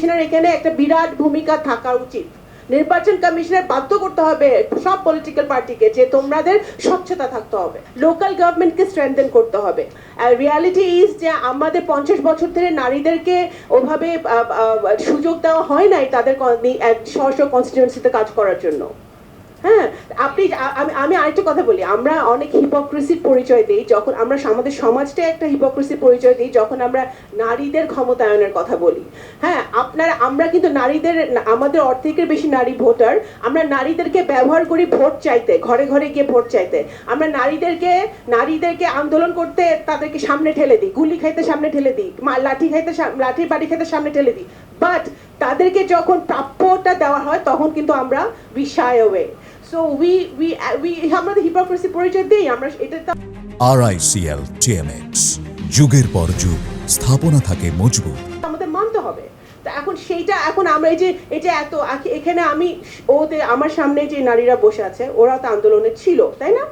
কমিশনের এখানে একটা বিরাট ভূমিকা থাকা উচিত। নির্বাচন কমিশনের বাধ্য করতে হবে সব পলিটিক্যাল পার্টিকে যে তোমাদের স্বচ্ছতা থাকতে হবে লোকাল গভর্নমেন্টকে স্ট্রেংথেন করতে হবে। আর রিয়ালিটি ইজ যে আমাদের পঞ্চাশ বছর ধরে নারীদেরকে ওভাবে সুযোগ দেওয়া হয় নাই তাদের স্ব স্ব কনস্টিটিউন্সিতে কাজ করার জন্য। হ্যাঁ আপনি আমি আমি আরেকটা কথা বলি। আমরা অনেক হিপোক্রেসির পরিচয় দিই, যখন আমরা আমাদের সমাজটা একটা হিপোক্রেসির পরিচয় দিই, যখন আমরা নারীদের ক্ষমতায়নের কথা বলি। হ্যাঁ আপনারা, আমরা কিন্তু নারীদের, আমাদের অর্ধেকের বেশি নারী ভোটার, আমরা নারীদেরকে ব্যবহার করি ভোট চাইতে, ঘরে ঘরে গিয়ে ভোট চাইতে। আমরা নারীদেরকে নারীদেরকে আন্দোলন করতে তাদেরকে সামনে ঠেলে দিই, গুলি খাইতে সামনে ঠেলে দিই লাঠি খাইতে লাঠি, বাড়ি খাইতে সামনে ঠেলে দিই। বাট তাদেরকে যখন প্রাপ্যটা দেওয়া হয় তখন কিন্তু আমরা we shy so we we we আমরা হিপোক্রেসি পরিচয় দিই আমরা এটা তো আরআইসিএল টিএমএক্স যুগের পর যুগ স্থাপনা থাকে মজবুত। আমাদের মানতে হবে। তো এখন সেইটা এখন আমরা এই যে এই যে এত এখানে আমি ওদের আমার সামনে যে নারীরা বসে আছে ওরা তো আন্দোলনে ছিল তাই না?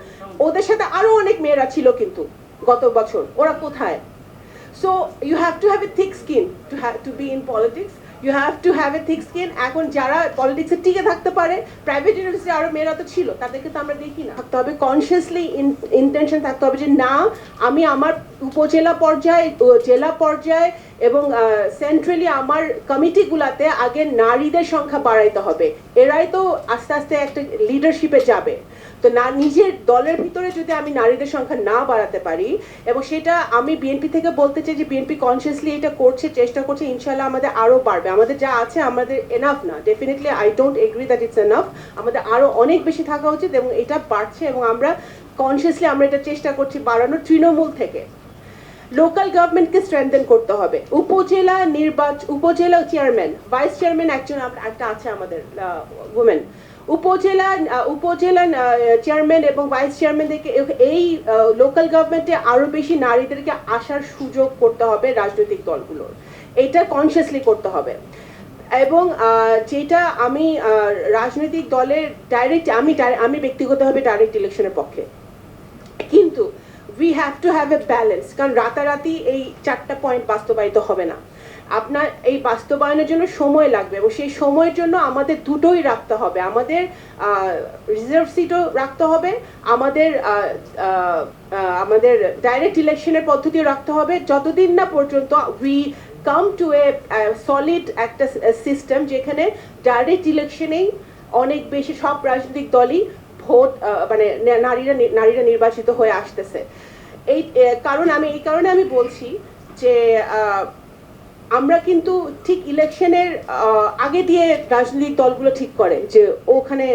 ওদের সাথে আরও অনেক মেয়েরা ছিল কিন্তু গত বছর। ওরা কোথায়? So you have to have a thick skin to have to be in politics you have to have a thick skin এখন যারা পলিটিক্সে টিকে থাকতে পারে প্রাইভেট ইউনিভার্সিটি আরও মেয়েরা তো ছিল, তাদেরকে তো আমরা দেখি না। থাকতে হবে কনসিয়াসলি ইন্টেনশন থাকতে হবে যে না, আমি আমার উপজেলা পর্যায়ে জেলা পর্যায়ে এবং সেন্ট্রালি আমার কমিটিগুলাতে আগে নারীদের সংখ্যা বাড়াইতে হবে। এরাই তো আস্তে আস্তে একটা লিডারশিপে যাবে। তো না, নিজের দলের ভিতরে যদি আমি নারীদের সংখ্যা না বাড়াতে পারি, এবং সেটা আমি বিএনপি থেকে বলতে চাই যে বিএনপি কনসিয়াসলি এটা করছে, চেষ্টা করছে ইনশাল্লাহ আমাদের আরও বাড়বে। আমাদের যা আছে আমাদের এনাফ না। Definitely I don't agri that it's enough আমাদের আরও অনেক বেশি থাকা উচিত এবং এটা বাড়ছে এবং আমরা কনসিয়াসলি আমরা এটা চেষ্টা করছি বাড়ানোর তৃণমূল থেকে। লোকাল গভর্নমেন্টকে স্ট্রেংথেন করতে হবে। উপজেলা নির্বাচন উপজেলা চেয়ারম্যান ভাইস চেয়ারম্যান একজন একটা আছে আমাদের উমেন উপজেলা উপজেলা চেয়ারম্যান এবং ভাইস চেয়ারম্যানদেরকে এই লোকাল গভর্নমেন্টে আরও বেশি নারীদেরকে আসার সুযোগ করতে হবে রাজনৈতিক দলগুলোর। এটা কনসিয়াসলি করতে হবে। এবং যেটা আমি রাজনৈতিক দলের ডাইরেক্ট আমি আমি ব্যক্তিগতভাবে ডাইরেক্ট ইলেকশনের পক্ষে। কিন্তু we have to have a balance কারণ রাতারাতি এই চারটা পয়েন্ট বাস্তবায়িত হবে না। আপনার এই বাস্তবায়নের জন্য সময় লাগবে এবং সেই সময়ের জন্য আমাদের দুটোই রাখতে হবে। আমাদের রিজার্ভ সিটও রাখতে হবে, আমাদের আমাদের ডাইরেক্ট ইলেকশনের পদ্ধতিও রাখতে হবে। যতদিন না পর্যন্ত we come to a solid একটা সিস্টেম যেখানে ডাইরেক্ট ইলেকশনেই অনেক বেশি সব রাজনৈতিক দলই ভোট মানে নারীরা নারীরা নির্বাচিত হয়ে আসতেছে। এই কারণ আমি, এই কারণে আমি বলছি যে আমরা কিন্তু ঠিক ইলেকশনের আগে দিয়ে রাজনৈতিক দলগুলো ঠিক করে যে ওখানে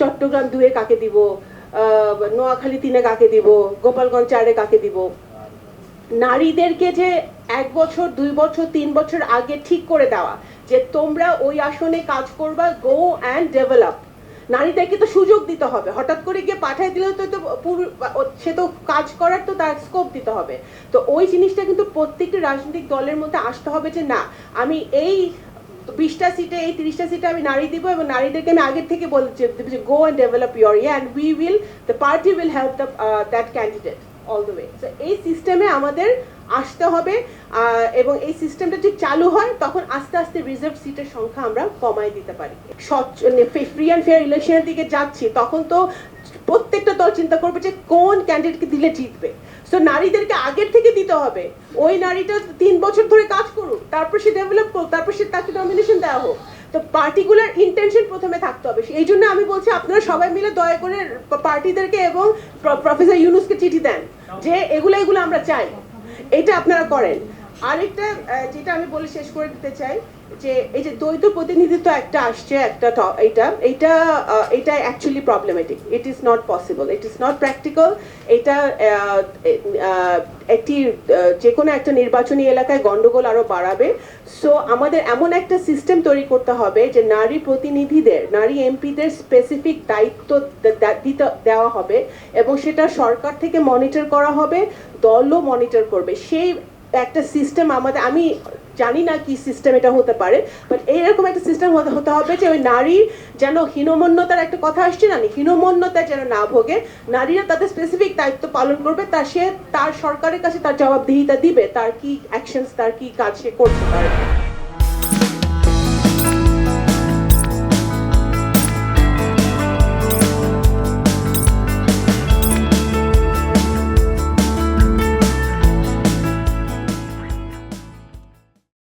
চট্টগ্রাম দুয়ে কাকে দিব নোয়াখালী তিনে কাকে দিব, গোপালগঞ্জ চারে কাকে দিব। নারীদেরকে যে এক বছর, দুই বছর, তিন বছর আগে ঠিক করে দেওয়া যে তোমরা ওই আসনে কাজ করবা গো অ্যান্ড ডেভেলপ নারীদেরকে তো সুযোগ দিতে হবে। হঠাৎ করে গিয়ে পাঠাই দিলেও তো তো সে তো কাজ করার তো তার স্কোপ দিতে হবে। তো ওই জিনিসটা কিন্তু প্রত্যেকটি রাজনৈতিক দলের মধ্যে আসতে হবে যে, না, আমি এই বিশটা সিটে, এই তিরিশটা সিটে আমি নারী দিব এবং নারীদেরকে আমি আগের থেকে বলছি যে গো অ্যান্ড ডেভেলপ ইউর ইয়ে and we will the party will help the that candidate all the way so এই সিস্টেমে আমাদের আসতে হবে এবং এই সিস্টেমটা যদি চালু হয়, তখন আস্তে আস্তে রিজার্ভ সিটের সংখ্যা আমরা কমাই দিতে পারি। ফ্রি অ্যান্ড ফেয়ার ইলেকশনের দিকে যাচ্ছি, তখন তো প্রত্যেকটা দল চিন্তা করবে যে কোন ক্যান্ডিডেটকে দিলে জিতবে। সো নারীদেরকে আগের থেকে দিতে হবে। ওই নারীটা তিন বছর ধরে কাজ করুক, তারপর সে ডেভেলপ করুক, তারপর সে তাকে নমিনেশন দেওয়া হোক। তো পার্টিকুলার ইন্টেনশন প্রথমে থাকতে হবে। এই জন্য আমি বলছি, আপনারা সবাই মিলে দয়া করে পার্টিদেরকে এবং প্রফেসর ইউনুসকে চিঠি দেন, যে এগুলো এগুলো আমরা চাই। এটা আপনারা করেন। আরেকটা যেটা আমি বলে শেষ করে দিতে চাই যে এই যে দ্বৈত প্রতিনিধিত্ব একটা আসছে, একটা ট- এইটা এইটা এটা actually problematic it is not possible it is not practical এটা একটি যে কোনো একটা নির্বাচনী এলাকায় গন্ডগোল আরও বাড়াবে। সো আমাদের এমন একটা সিস্টেম তৈরি করতে হবে যে নারী প্রতিনিধিদের, নারী এমপিদের স্পেসিফিক দায়িত্ব দিতে, দেওয়া হবে এবং সেটা সরকার থেকে মনিটর করা হবে, দলও মনিটর করবে। সেই একটা সিস্টেম আমাদের, আমি জানি না কি সিস্টেম এটা হতে পারে বাট এইরকম একটা সিস্টেম হতে হবে যে ওই নারীর যেন হীনমন্যতার একটা কথা আসছে না হীনমন্যতা যেন না ভোগে, নারীরা তাদের স্পেসিফিক দায়িত্ব পালন করবে, তা সে তার সরকারের কাছে তার জবাবদিহিতা দিবে, তার কি অ্যাকশনস তার কি কাজ সে করতে পারে